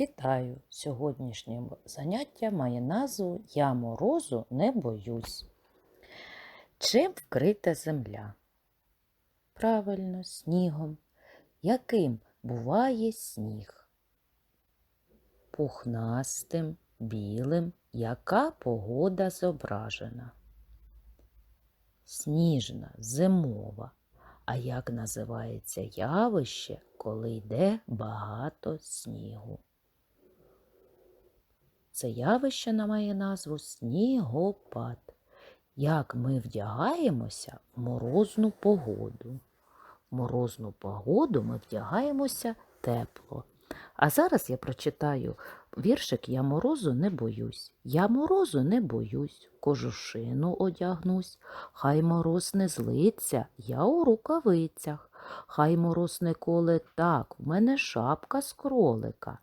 Вітаю! Сьогоднішнє заняття має назву Я морозу не боюсь. Чим вкрита земля? Правильно, снігом. Яким буває сніг? Пухнастим, білим. Яка погода зображена? Сніжна, зимова. А як називається явище, коли йде багато снігу? Це явище має назву снігопад. Як ми вдягаємося в морозну погоду? В морозну погоду ми вдягаємося тепло. А зараз я прочитаю віршик Я морозу не боюсь. Я морозу не боюсь, кожушину одягнусь. Хай мороз не злиться, я у рукавицях. Хай мороз не коле так, в мене шапка з кролика.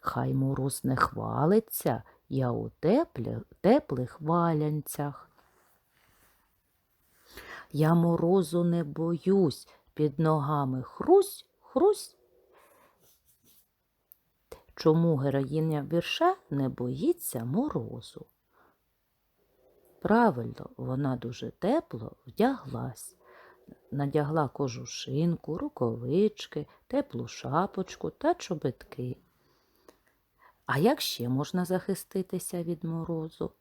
Хай мороз не хвалиться, я у теплі, теплих валянцях. Я морозу не боюсь, під ногами хрусь, хрусь. Чому героїня вірша не боїться морозу? Правильно, вона дуже тепло вдяглась, надягла кожушинку, рукавички, теплу шапочку та чобітки. А як ще можна захиститися від морозу?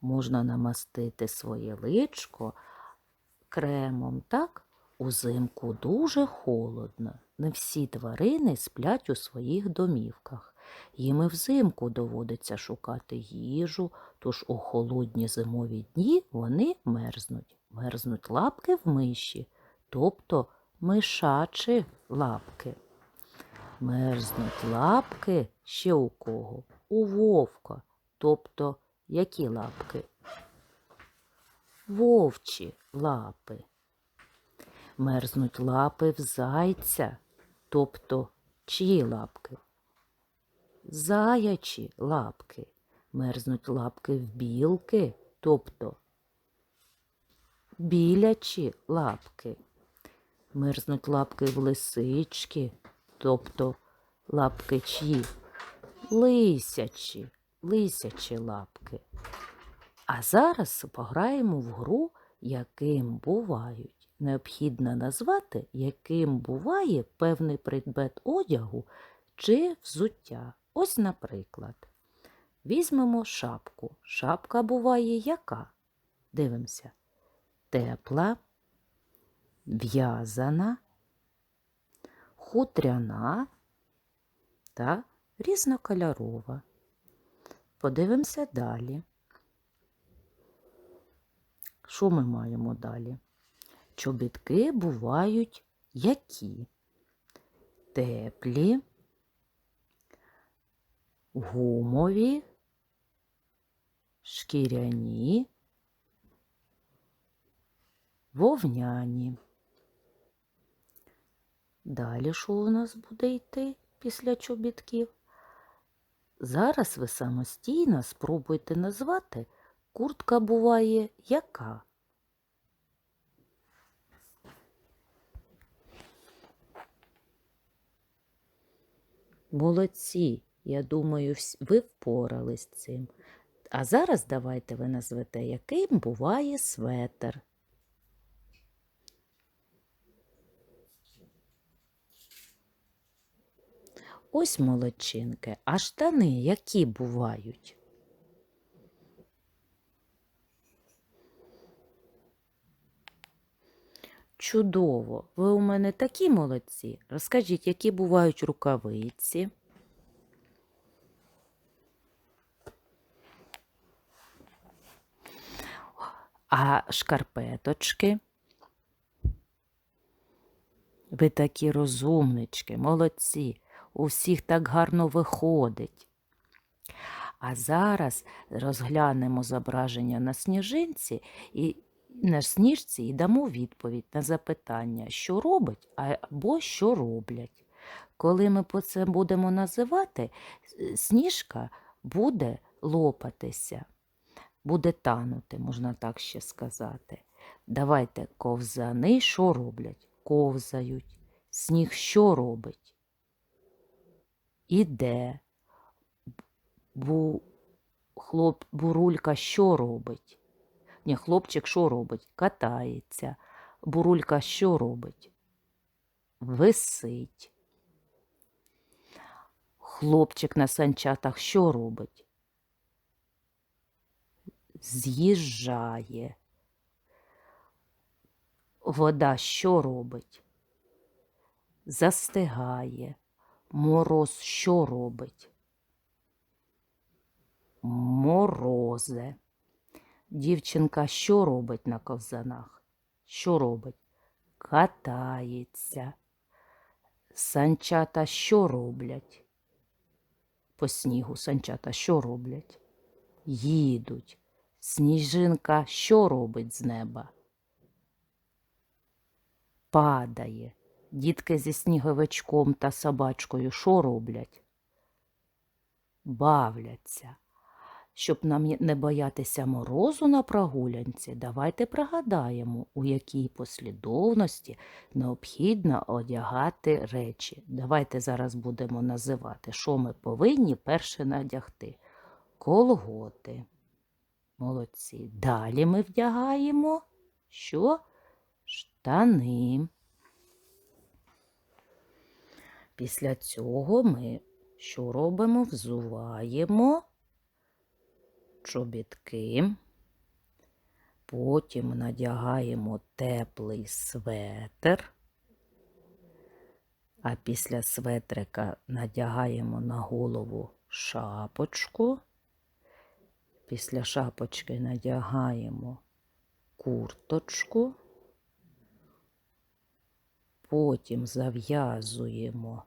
Можна намастити своє личко кремом, так? Узимку дуже холодно. Не всі тварини сплять у своїх домівках. Їм і взимку доводиться шукати їжу, тож у холодні зимові дні вони мерзнуть. Мерзнуть лапки в миші, тобто мишачі лапки. Мерзнуть лапки ще у кого? У вовка, тобто які лапки? Вовчі лапи. Мерзнуть лапи в зайця, тобто чиї лапки? Заячі лапки. Мерзнуть лапки в білки, тобто білячі лапки. Мерзнуть лапки в лисички, тобто лапки чиї? Лисячі, лисячі лапки. А зараз пограємо в гру, яким бувають. Необхідно назвати, яким буває певний предмет одягу чи взуття. Ось, наприклад, візьмемо шапку. Шапка буває яка? Дивимося. Тепла, в'язана, хутряна та різнокольорова. Подивимося далі. Що ми маємо далі? Чобітки бувають які? Теплі, гумові, шкіряні, вовняні. Далі що у нас буде йти після чобітків? Зараз ви самостійно спробуйте назвати, куртка буває яка? Молодці, я думаю, ви впорались з цим. А зараз давайте ви назвете, яким буває светр. Ось молодчинки, а штани які бувають? Чудово! Ви у мене такі молодці. Розкажіть, які бувають рукавиці? А шкарпеточки? Ви такі розумнички, молодці. У всіх так гарно виходить. А зараз розглянемо зображення на сніжинці і на сніжці і дамо відповідь на запитання, що робить або що роблять. Коли ми по це будемо називати, сніжка буде лопатися, буде танути, можна так ще сказати. Давайте ковзани, що роблять? Ковзають. Сніг що робить? Іде. Бу... Хлоп... Бурулька що робить? Ні, хлопчик що робить? Катається. Бурулька що робить? Висить. Хлопчик на санчатах що робить? З'їжджає. Вода що робить? Застигає. Мороз що робить? Морозе. Дівчинка що робить на ковзанах? Що робить? Катається. Санчата що роблять? По снігу санчата що роблять? Їдуть. Сніжинка що робить з неба? Падає. Дітки зі сніговичком та собачкою що роблять? Бавляться. Щоб нам не боятися морозу на прогулянці, давайте пригадаємо, у якій послідовності необхідно одягати речі. Давайте зараз будемо називати, що ми повинні перше надягти. Колготи. Молодці. Далі ми вдягаємо що? Штани. Після цього ми що робимо? Взуваємо чобітки. Потім надягаємо теплий светр. А після светрика надягаємо на голову шапочку. Після шапочки надягаємо курточку. Потім зав'язуємо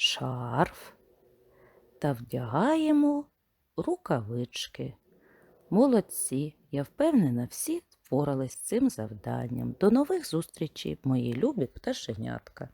шарф та вдягаємо рукавички. Молодці! Я впевнена, всі впорались з цим завданням. До нових зустрічей, мої любі пташенятка.